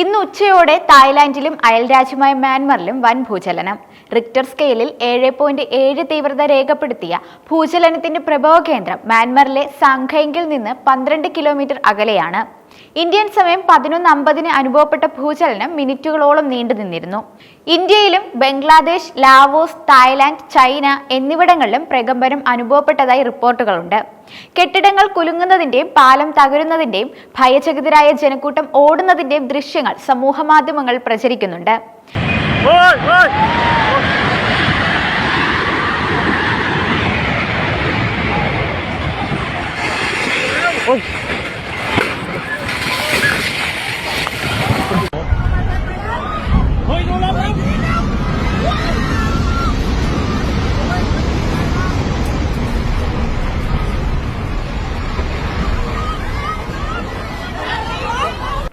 ഇന്ന് ഉച്ചയോടെ തായ്ലാന്റിലും അയൽരാജ്യമായ മ്യാൻമറിലും വൻ ഭൂചലനം. റിക്ടർ സ്കെയിലിൽ ഏഴ് പോയിന്റ് ഏഴ് തീവ്രത രേഖപ്പെടുത്തിയ ഭൂചലനത്തിന്റെ പ്രഭവ കേന്ദ്രം മ്യാൻമറിലെ സംഖൈങ്കിൽ നിന്ന് പന്ത്രണ്ട് കിലോമീറ്റർ അകലെയാണ്. ഇന്ത്യൻ സമയം പതിനൊന്ന് അമ്പതിന് അനുഭവപ്പെട്ട ഭൂചലനം മിനിറ്റുകളോളം നീണ്ടു നിന്നിരുന്നു. ഇന്ത്യയിലും ബംഗ്ലാദേശ് ലാവോസ് തായ്ലാന്റ് ചൈന എന്നിവിടങ്ങളിലും പ്രകമ്പനം അനുഭവപ്പെട്ടതായി റിപ്പോർട്ടുകളുണ്ട്. കെട്ടിടങ്ങൾ കുലുങ്ങുന്നതിന്റെയും പാലം തകരുന്നതിന്റെയും ഭയചകിതരായ ജനക്കൂട്ടം ഓടുന്നതിന്റെയും ദൃശ്യങ്ങൾ സമൂഹമാധ്യമങ്ങൾ പ്രചരിക്കുന്നുണ്ട്. Oi,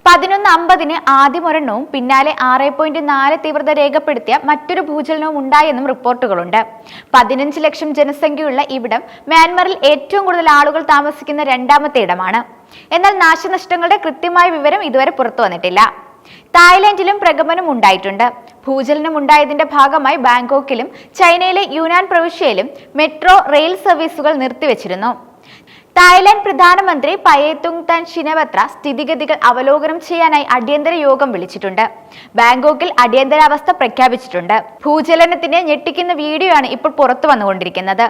പതിനൊന്ന് അമ്പതിന് ആദ്യമൊരെണ്ണവും പിന്നാലെ ആറ് പോയിന്റ് നാല് തീവ്രത രേഖപ്പെടുത്തിയ മറ്റൊരു ഭൂചലനവും ഉണ്ടായെന്നും റിപ്പോർട്ടുകളുണ്ട്. പതിനഞ്ച് ലക്ഷം ജനസംഖ്യയുള്ള ഇവിടം മ്യാൻമറിൽ ഏറ്റവും കൂടുതൽ ആളുകൾ താമസിക്കുന്ന രണ്ടാമത്തെ ഇടമാണ്. എന്നാൽ നാശനഷ്ടങ്ങളുടെ കൃത്യമായ വിവരം ഇതുവരെ പുറത്തു വന്നിട്ടില്ല. തായ്ലാന്റിലും പ്രകമ്പനം ഉണ്ടായിട്ടുണ്ട്. ഭൂചലനം ഉണ്ടായതിന്റെ ഭാഗമായി ബാങ്കോക്കിലും ചൈനയിലെ യുനാൻ പ്രവിശ്യയിലും മെട്രോ റെയിൽ സർവീസുകൾ നിർത്തിവച്ചിരുന്നു. തായ്ലാന്റ് പ്രധാനമന്ത്രി പയേതുങ് തൻ ഷിനവത്ര സ്ഥിതിഗതികൾ അവലോകനം ചെയ്യാനായി അടിയന്തര യോഗം വിളിച്ചിട്ടുണ്ട്. ബാങ്കോക്കിൽ അടിയന്തരാവസ്ഥ പ്രഖ്യാപിച്ചിട്ടുണ്ട്. ഭൂചലനത്തിന്റെ ഞെട്ടിക്കുന്ന വീഡിയോ ആണ് ഇപ്പോൾ പുറത്തു വന്നുകൊണ്ടിരിക്കുന്നത്.